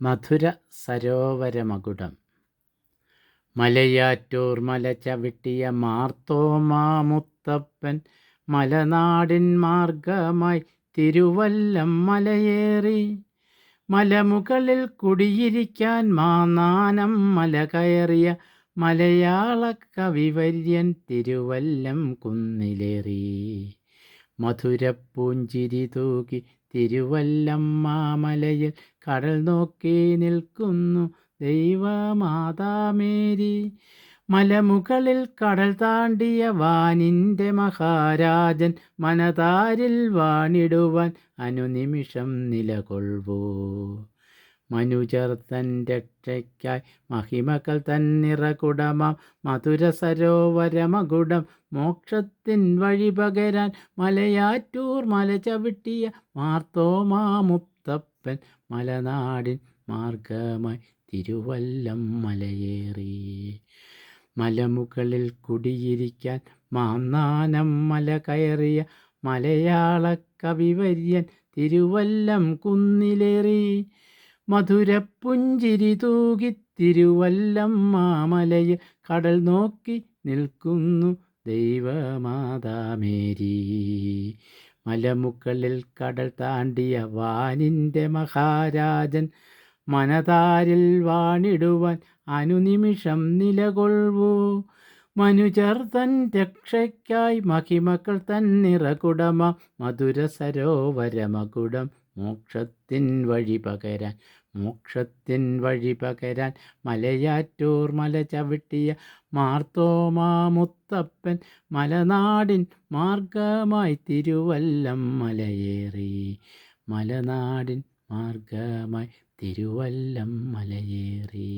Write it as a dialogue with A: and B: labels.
A: മധുര സരോവരമകുടം. മലയാറ്റൂർ മല ചവിട്ടിയ മാർത്തോമാമുത്തപ്പൻ മലനാടിൻ മാർഗമായി തിരുവല്ലം മലയേറി. മലമുകളിൽ കുടിയിരിക്കാൻ മാനാനം മല കയറിയ മലയാള കവിവര്യൻ തിരുവല്ലം കുന്നിലേറി. മധുരപ്പൂഞ്ചിരി തൂകി തിരുവല്ലം മാമലയിൽ കടൽ നോക്കി നിൽക്കുന്നു ദൈവമാതാമേരി. മലമുകളിൽ കടൽ താണ്ടിയ വാനിന്റെ മഹാരാജൻ മനതാരിൽ വാണിടുവാൻ അനുനിമിഷം നിലകൊള്ളൂ. മനുജർ തൻ രക്ഷയ്ക്കായി മഹിമകൾ തന്നിറകുടമാം. മധുര സരോവരമകുടം മോക്ഷത്തിൻ വഴി പകരാൻ മലയാറ്റൂർ മല ചവിട്ടിയ മാർത്തോമാമുത്തപ്പൻ മലനാടിൻ മാർഗമായി തിരുവല്ലം മലയേറി. മലമുകളിൽ കുടിയിരിക്കാൻ മാന്നാനം മല കയറിയ മലയാള കവിവര്യൻ തിരുവല്ലം കുന്നിലേറി. മധുരപ്പുഞ്ചിരി തൂകി തിരുവല്ലം മാമലയിൽ കടൽ നോക്കി നിൽക്കുന്നു ദൈവമാതാമേരി. മലമുക്കളിൽ കടൽ താണ്ടിയ വാനിന്റെ മഹാരാജൻ മനതാരിൽ വാണിടുവാൻ അനുനിമിഷം നിലകൊള്ളൂ മനുജർ തൻ രക്ഷയ്ക്കായി മഹിമക്കൾ തന്നിറകുടമ മധുര സരോവരമകുടം മോക്ഷത്തിൻ വഴി പകരാൻ മോക്ഷത്തിൻ വഴി പകരാൻ മലയാറ്റൂർ മല ചവിട്ടിയ മാർത്തോമാ മുത്തപ്പൻ മലനാടിൻ മാർഗമായി തിരുവല്ലം മലയേറി. മലനാടിൻ മാർഗമായി തിരുവല്ലം മലയേറി.